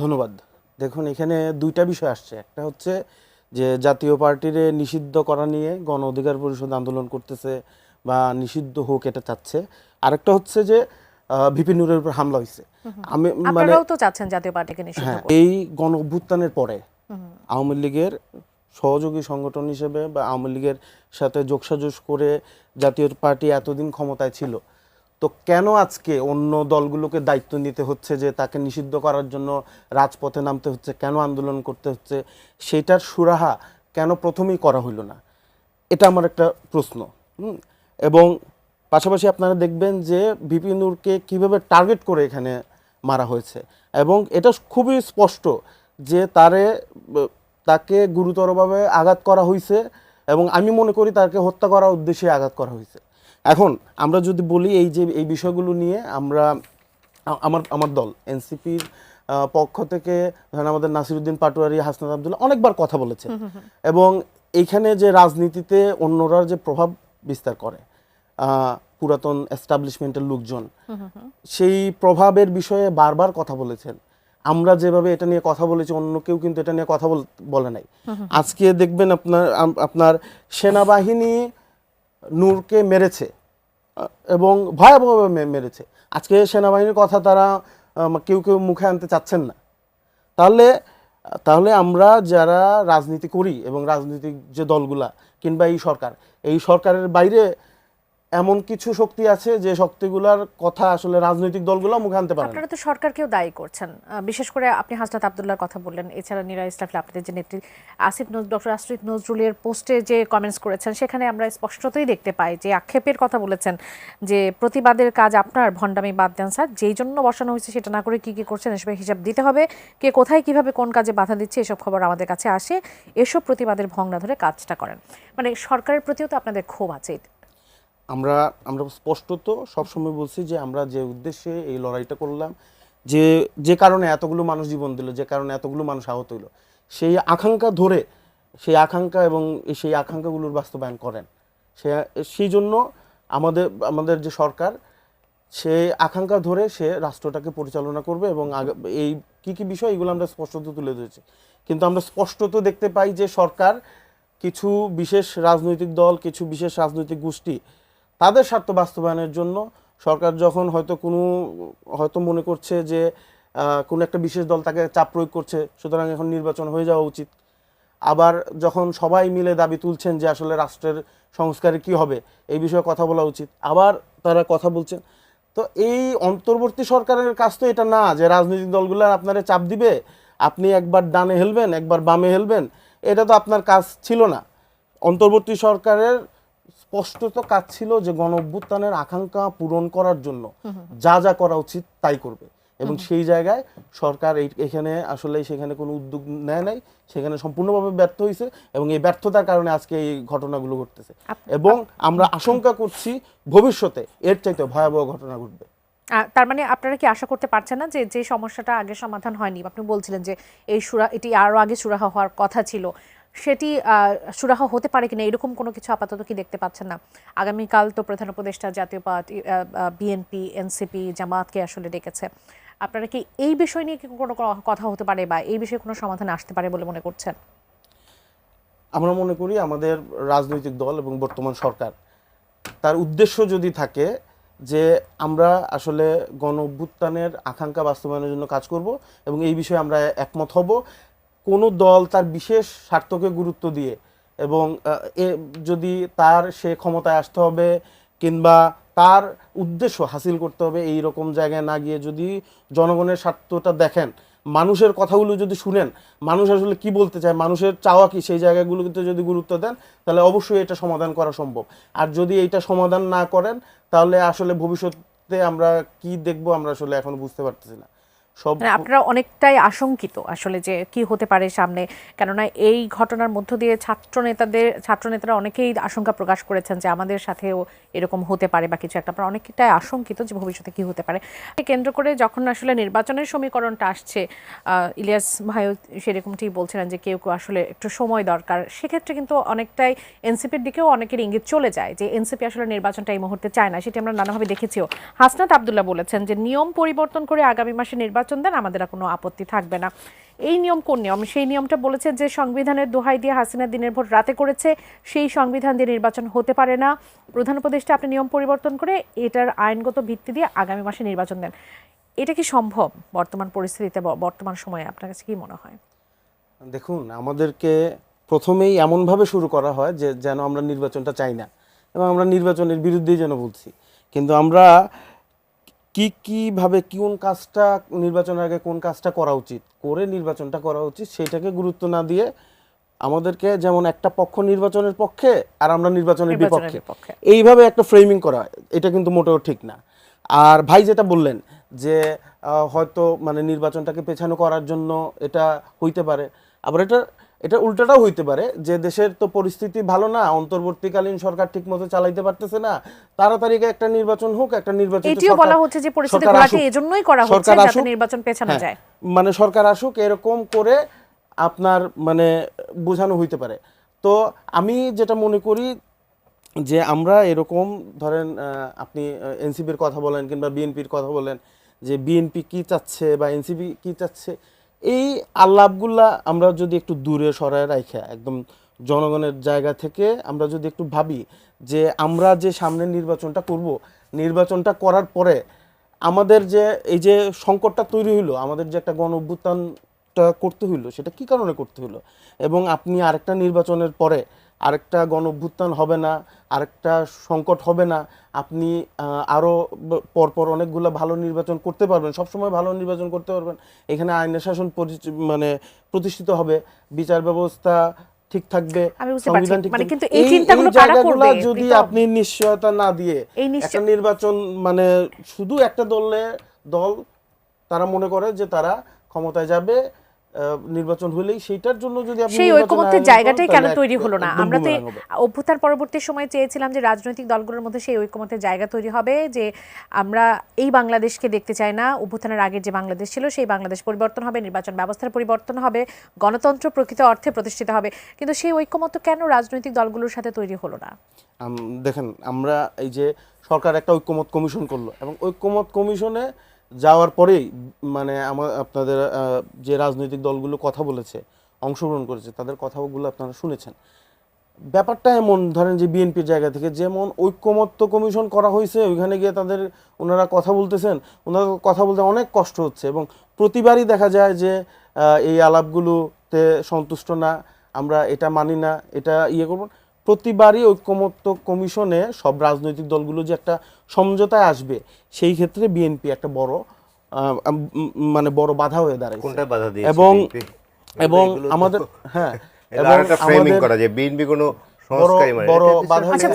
ধন্যবাদ। দেখুন এখানে দুইটা বিষয় আসছে। একটা হচ্ছে যে জাতীয় পার্টির নিষিদ্ধ করা নিয়ে গণ অধিকার পরিষদ আন্দোলন করতেছে বা নিষিদ্ধ হোক এটা চাচ্ছে। আরেকটা হচ্ছে যে ভিপি নুরের উপর হামলা হয়েছে আমি মানে তো চাচ্ছেন জাতীয় পার্টিকে নিষিদ্ধ হ্যাঁ এই গণ অভ্যুত্থানের পরে আওয়ামী লীগের সহযোগী সংগঠন হিসেবে বা আওয়ামী লীগের সাথে যোগসাজশ করে জাতীয় পার্টি এতদিন ক্ষমতায় ছিল তো কেন আজকে অন্য দলগুলোকে দায়িত্ব নিতে হচ্ছে যে তাকে নিষিদ্ধ করার জন্য রাজপথে নামতে হচ্ছে? কেন আন্দোলন করতে হচ্ছে? সেটার সুরাহা কেন প্রথমেই করা হইল না? এটা আমার একটা প্রশ্ন? এবং পাশাপাশি আপনারা দেখবেন যে বিপি নূরকে কীভাবে টার্গেট করে এখানে মারা হয়েছে। এবং এটা খুবই স্পষ্ট যে তারে তাকে গুরুতরভাবে আঘাত করা হয়েছে এবং আমি মনে করি তাকে হত্যা করার উদ্দেশ্যে আঘাত করা হয়েছে এখন আমরা যদি বলি এই যে এই বিষয়গুলো নিয়ে আমরা আমার আমার দল এনসিপির পক্ষ থেকে ধরেন আমাদের নাসিরুদ্দিন পাটোয়ারি হাসনাত আবদুল্লাহ অনেকবার কথা বলেছে। এবং এইখানে যে রাজনীতিতে অন্যরা যে প্রভাব বিস্তার করে পুরাতন এস্টাবলিশমেন্টের লোকজন সেই প্রভাবের বিষয়ে বারবার কথা বলেছেন। আমরা যেভাবে এটা নিয়ে কথা বলেছি অন্য কেউ কিন্তু এটা নিয়ে কথা বল- নাই। আজকে দেখবেন আপনার আপনার সেনাবাহিনী নূরকে মেরেছে। এবং ভয়াবহভাবে মেরেছে। আজকে সেনাবাহিনীর কথা তারা কেউ কেউ মুখে আনতে চাচ্ছেন না। তাহলে তাহলে আমরা যারা রাজনীতি করি এবং রাজনৈতিক যে দলগুলা কিংবা এই সরকার, এই সরকারের বাইরে এমন কিছু শক্তি আছে যে শক্তিগুলোর কথা আসলে রাজনৈতিক দলগুলো মুখে আনতে পারে আপনারা তো সরকারকেও দায়ী করছেন। বিশেষ করে আপনি হাসনাত আবদুল্লাহর কথা বললেন, এছাড়া নিরা ইসলাফিল আপনাদের যে নেত্রী আসিফ নজ ডক্টর আসিফ নজরুলের পোস্টে যে কমেন্টস করেছেন, সেখানে আমরা স্পষ্টতই দেখতে পাই যে আক্ষেপের কথা বলেছেন যে প্রতিবাদের কাজ আপনার, ভণ্ডামি বাদ দেন স্যার। যেই জন্য বসানো হয়েছে সেটা না করে কি কি করছেন এসবের হিসাব দিতে হবে। কে কোথায় কীভাবে কোন কাজে বাধা দিচ্ছে, এসব খবর আমাদের কাছে আসে। এসব প্রতিবাদের ভংনা ধরে কাজটা করেন। মানে সরকারের প্রতিও তো আপনাদের ক্ষোভ আছে। আমরা আমরা স্পষ্টত সবসময় বলছি যে আমরা যে উদ্দেশ্যে এই লড়াইটা করলাম, যে যে কারণে এতগুলো মানুষ জীবন দিল, যে কারণে এতগুলো মানুষ আহত হইল, সেই আকাঙ্ক্ষা ধরে, সেই আকাঙ্ক্ষা এবং সেই আকাঙ্ক্ষাগুলোর বাস্তবায়ন করেন। সে, সেই জন্য আমাদের আমাদের যে সরকার, সে আকাঙ্ক্ষা ধরে সে রাষ্ট্রটাকে পরিচালনা করবে এবং এই কি কি বিষয় এগুলো আমরা স্পষ্টত তুলে ধরেছি। কিন্তু আমরা স্পষ্টত দেখতে পাই যে সরকার কিছু বিশেষ রাজনৈতিক দল, কিছু বিশেষ রাজনৈতিক গোষ্ঠী তাদের স্বার্থ বাস্তবায়নের জন্য সরকার যখন হয়তো কোনো, হয়তো মনে করছে যে কোনো একটা বিশেষ দল তাকে চাপ প্রয়োগ করছে, সুতরাং এখন নির্বাচন হয়ে যাওয়া উচিত। আবার যখন সবাই মিলে দাবি তুলছেন যে আসলে রাষ্ট্রের সংস্কারে কি হবে, এই বিষয়ে কথা বলা উচিত। আবার তারা কথা বলছেন, তো এই অন্তর্বর্তী সরকারের কাজ তো এটা না, যে রাজনৈতিক দলগুলো আপনারা চাপ দিবে, আপনি একবার ডানে হেলবেন, একবার বামে হেলবেন, এটা তো আপনার কাজ ছিল না। অন্তর্বর্তী সরকারের স্পষ্টত কাজ ছিল যে গণ অভ্যুত্থানের আকাঙ্ক্ষা পূরণ করার জন্য। যা যা করা উচিত তাই করবে। এবং সেই জায়গায় সরকার এই- এখানে আসলে সেখানে কোনো উদ্যোগ নেয় নাই সেখানে সম্পূর্ণভাবে ব্যর্থ হয়েছে এবং এই ব্যর্থতার কারণে আজকে এই ঘটনাগুলো ঘটতেছে। এবং আমরা আশঙ্কা করছি ভবিষ্যতে এর চাইতে ভয়াবহ ঘটনা ঘটবে। তার মানে আপনারা কি আশা করতে পারছেন না যে যে সমস্যাটা আগে সমাধান হয়নি? আপনি বলছিলেন যে এই সুরা এটি আরও আগে সুরাহা হওয়ার কথা ছিল। সেটি সুরাহা হতে পারে কিনা, এরকম কোনো কিছু আপাতত কি দেখতে পাচ্ছেন না? আগামীকাল তো প্রধান উপদেষ্টা জাতীয় পার্টি বিএনপি এনসিপি জামাতকে আসলে ডেকেছে। আপনারা কি এই বিষয় নিয়ে কোনো কথা হতে পারে বা এই বিষয়ে কোনো সমাধান আসতে পারে বলে মনে করছেন? আমরা মনে করি আমাদের রাজনৈতিক দল এবং বর্তমান সরকার, তার উদ্দেশ্য যদি থাকে যে আমরা আসলে গণ অভ্যুত্থানের আকাঙ্ক্ষা বাস্তবায়নের জন্য কাজ করব এবং এই বিষয়ে আমরা একমত হব। কোনো দল তার বিশেষ স্বার্থকে গুরুত্ব দিয়ে এবং যদি তার সে ক্ষমতায় আসতে হবে কিংবা তার উদ্দেশ্য হাসিল করতে হবে এই রকম জায়গায় না গিয়ে যদি জনগণের স্বার্থটা দেখেন, মানুষের কথাগুলো যদি শুনেন, মানুষ আসলে কি বলতে চায়, মানুষের চাওয়া কি, সেই জায়গাগুলোতে যদি গুরুত্ব দেন, তাহলে অবশ্যই এটা সমাধান করা সম্ভব। আর যদি এইটা সমাধান না করেন, তাহলে আসলে ভবিষ্যতে আমরা কি দেখব, আমরা আসলে এখন বুঝতে পারতেছি না। সব মানে আপনারা অনেকটাই আশঙ্কিত আসলে যে কি হতে পারে সামনে। কেননা এই ঘটনার মধ্য দিয়ে ছাত্র নেতাদের ছাত্র নেতারা অনেকেই আশঙ্কা প্রকাশ করেছেন যে আমাদের সাথেও এরকম হতে পারে বা কিছু একটা। আপনারা অনেকটাই আশঙ্কিত যে ভবিষ্যতে কি হতে পারে। কেন্দ্র করে যখন আসলে নির্বাচনের সমীকরণটা আসছে ইলিয়াস ভাইও সেরকমটি বলছিলেন যে কেউ কেউ আসলে একটু সময় দরকার। সেক্ষেত্রে কিন্তু অনেকটাই এনসিপির দিকেও অনেকের ইঙ্গিত চলে যায় যে এনসিপি আসলে নির্বাচনটা এই মুহূর্তে চায় না। সেটি আমরা নানাভাবে দেখেছিও। হাসনাত আবদুল্লাহ বলেছেন যে নিয়ম পরিবর্তন করে আগামী মাসে নির্বাচন নির্বাচন দেন, আমাদের আর কোনো আপত্তি থাকবে না। এই নিয়ম কোন নিয়ম? সেই নিয়মটা বলেছে যে, সংবিধানের দোহাই দিয়ে হাসিনা দিনের ভোট রাতে করেছে, সেই সংবিধান দিয়ে নির্বাচন হতে পারে না। প্রধান উপদেষ্টা, আপনি নিয়ম পরিবর্তন করে এটার আইনগত ভিত্তি দিয়ে আগামী মাসে নির্বাচন দেন। এটা কি সম্ভব বর্তমান পরিস্থিতিতে বর্তমান সময়ে? আপনার কাছে কি মনে হয়? দেখুন, আমাদেরকে প্রথমেই এমনভাবে শুরু করা হয় যে, যেন আমরা নির্বাচনটা চাই না। এবং আমরা নির্বাচনের বিরুদ্ধেই যেন বলছি। কিন্তু আমরা কি কীভাবে কোন কাজটা নির্বাচনের আগে কোন কাজটা করা উচিত? করে নির্বাচনটা করা উচিত সেটাকে গুরুত্ব না দিয়ে আমাদেরকে যেমন একটা পক্ষ নির্বাচনের পক্ষে আর আমরা নির্বাচনের বিপক্ষে। এইভাবে একটা ফ্রেমিং করা হয়, এটা কিন্তু মোটেও ঠিক না। আর ভাই যেটা বললেন যে হয়তো মানে নির্বাচনটাকে পেছানো করার জন্য এটা হইতে পারে আবার এটা এটা উল্টাটাও হইতে পারে যে দেশের তো পরিস্থিতি ভালো না অন্তর্বর্তীকালীন সরকার ঠিকমতো চালাইতে পারতেছে না তাড়াতাড়ি একটা নির্বাচন হোক একটা নির্বাচন এটিও বলা হচ্ছে যে পরিস্থিতি ঘোলাটে এজন্যই করা হচ্ছে যাতে নির্বাচন পেছানো হ্যাঁ, যায়। মানে সরকার আসুক এরকম করে আপনার মানে বোঝানো হইতে পারে। তো আমি যেটা মনে করি যে আমরা এরকম ধরেন আহ, আপনি এনসিপির কথা বলেন কিংবা বিএনপির কথা বলেন যে বিএনপি কি চাচ্ছে বা এনসিপি কি চাচ্ছে এই আল্লাপগুলা আমরা যদি একটু দূরে সরায় রাখা একদম জনগণের জায়গা থেকে আমরা যদি একটু ভাবি যে আমরা যে সামনে নির্বাচনটা করব, নির্বাচনটা করার পরে আমাদের যে এই যে সংকটটা তৈরি হইল, আমাদের যে একটা গণ অভ্যুত্থানটা করতে হইল, সেটা কি কারণে করতে হইল? এবং আপনি আরেকটা নির্বাচনের পরে আরেকটা গণ অভ্যুত্থান হবে না আরেকটা সংকট হবে না আপনি আহ, আরও পরপর অনেকগুলো ভালো নির্বাচন করতে পারবেন সবসময় ভালো নির্বাচন করতে পারবেন এখানে আইনের শাসন মানে প্রতিষ্ঠিত হবে বিচার ব্যবস্থা ঠিক থাকবে। সংবিধান ঠিক মানে থাকবে। কিন্তু এই চিন্তাগুলো কারা করবে? যদি আপনি নিশ্চয়তা না দিয়ে একটা নির্বাচন মানে শুধু একটা দলে দল তারা মনে করে যে তারা ক্ষমতায় যাবে নির্বাচন হলেই সেইটার জন্য যদি আপনি সেই আয়োজন জায়গাটাই কেন তৈরি হলো না? আমরা তো অভ্যুত্থান পরবর্তী সময় চেয়েছিলাম যে রাজনৈতিক দলগুলোর মধ্যে সেই ঐকমত্যের জায়গা তৈরি হবে যে আমরা এই বাংলাদেশকে দেখতে চাই না। অভ্যুত্থানের আগের যে বাংলাদেশ ছিল সেই বাংলাদেশ পরিবর্তন হবে নির্বাচন ব্যবস্থার পরিবর্তন হবে গণতন্ত্র প্রকৃত অর্থে প্রতিষ্ঠিত হবে। কিন্তু সেই ঐকমত্য কেন রাজনৈতিক দলগুলোর সাথে তৈরি হলো না? দেখেন আমরা এই যে সরকার একটা ঐক্যমত কমিশন করল এবং ঐক্যমত কমিশনে যাওয়ার পরেই মানে আমার আপনাদের যে রাজনৈতিক দলগুলো কথা বলেছে, অংশগ্রহণ করেছে, তাদের কথাগুলো আপনারা শুনেছেন। ব্যাপারটা এমন, ধরেন যে বিএনপির জায়গা থেকে যেমন ঐক্যমত্য কমিশন করা হয়েছে, ওইখানে গিয়ে তাদের ওনারা কথা বলতেছেন ওনারা কথা বলতে অনেক কষ্ট হচ্ছে এবং প্রতিবারই দেখা যায় যে এই আলাপগুলোতে সন্তুষ্ট না, আমরা এটা মানি না, এটা ইয়ে করব প্রতিবারই ঐক্যমত্য কমিশনে সব রাজনৈতিক দলগুলো যে একটা সমঝোতায় আসবে সেই ক্ষেত্রে বিএনপি একটা বড় মানে বড় বাধা হয়ে দাঁড়ায় কোনটা বাধা দিয়েছে এবং এবং আমাদের হ্যাঁ এটা এবং আরেকটা ফ্রেমিং আমাদের করা যে বিএনপি কোনো বড় সংস্কারই মানে আচ্ছা,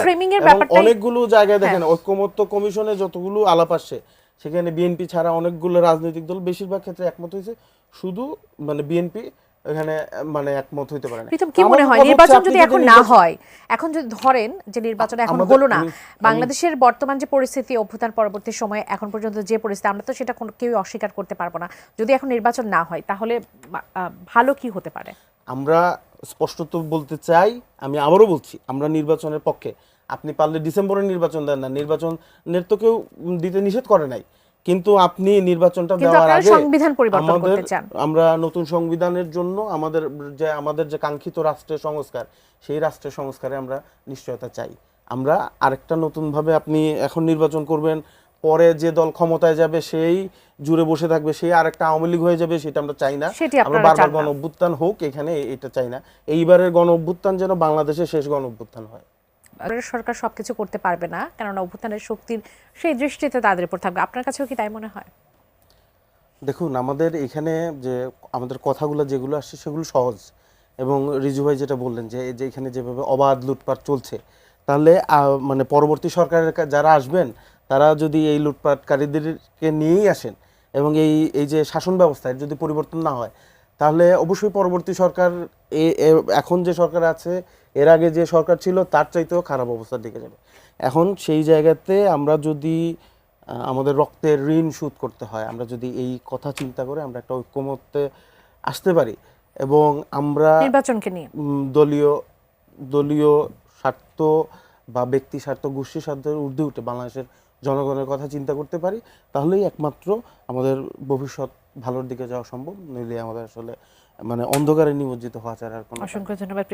হয়ে- অনেকগুলো জায়গায় দেখেন ঐক্যমত্য কমিশনে যতগুলো আলাপ আসছে সেখানে বিএনপি ছাড়া অনেকগুলো রাজনৈতিক দল বেশিরভাগ ক্ষেত্রে একমত হয়েছে। শুধু মানে বিএনপি এখানে মানে একমত হইতে পারে না প্রীতম কি মনে হয়? নির্বাচন যদি এখন না হয় এখন যদি ধরেন যে নির্বাচন এখন হলো না বাংলাদেশের বর্তমান যে পরিস্থিতি অভ্যুত্থান পরবর্তী সময়ে এখন পর্যন্ত যে পরিস্থিতি আমরা তো সেটা কেউ অস্বীকার করতে পারব না। যদি এখন নির্বাচন না হয় তাহলে ভালো কি হতে পারে? আমরা স্পষ্টত বলতে চাই আমি আবারও বলছি আমরা নির্বাচনের পক্ষে। আপনি পারলে ডিসেম্বরে নির্বাচন দেন না। নির্বাচনের তো কেউ দিতে নিষেধ করে নাই। কিন্তু আপনি নির্বাচনটা দেওয়ার আগে সংবিধান পরিবর্তন করতে চান। আমরা নতুন সংবিধানের জন্য আমাদের যে আমাদের যে কাঙ্ক্ষিত রাষ্ট্রের সংস্কার সেই রাষ্ট্রের সংস্কারে আমরা নিশ্চয়তা চাই আমরা আরেকটা নতুনভাবে আপনি এখন নির্বাচন করবেন পরে যে দল ক্ষমতায় যাবে সেই জুড়ে বসে থাকবে সেই আরেকটা আওয়ামী লীগ হয়ে যাবে সেটা আমরা চাই না আমরা বারবার। গণ অভ্যুত্থান হোক এখানে এটা চাই না এইবারের গণ অভ্যুত্থান যেন বাংলাদেশের শেষ গণ অভ্যুত্থান হয় সরকার সবকিছু করতে পারবে না, কেননা অভ্যুত্থানের শক্তির সেই দৃষ্টিতে তাদের উপর থাকবে। আপনার কাছেও কি তাই মনে হয়? দেখুন, আমাদের এখানে যে, আমাদের কথাগুলো যেগুলো আসছে সেগুলো সহজ। এবং রিজু ভাই যেটা বললেন যে যে এখানে যেভাবে অবাধ লুটপাট চলছে, তাহলে মানে পরবর্তী সরকারের যারা আসবেন, তারা যদি এই লুটপাটকারীদেরকে নিয়েই আসেন এবং এই এই যে শাসন ব্যবস্থায় যদি পরিবর্তন না হয় তাহলে অবশ্যই পরবর্তী সরকার এখন যে সরকার আছে এর আগে যে সরকার ছিল তার চাইতেও খারাপ অবস্থার দিকে যাবে। এখন সেই জায়গাতে আমরা যদি আমাদের রক্তের ঋণ শোধ করতে হয় আমরা যদি এই কথা চিন্তা করে আমরা একটা ঐক্যমত্যে আসতে পারি এবং আমরা নির্বাচনকে নিয়ে। দলীয় দলীয় স্বার্থ বা ব্যক্তি স্বার্থ গোষ্ঠী স্বার্থের ঊর্ধ্বে উঠে বাংলাদেশের জনগণের কথা চিন্তা করতে পারি তাহলেই একমাত্র আমাদের ভবিষ্যৎ ভালোর দিকে যাওয়া সম্ভব, নইলে আমাদের আসলে মানে অন্ধকারে নিমজ্জিত হওয়া ছাড়া আর কোনো অসংখ্য ধন্যবাদ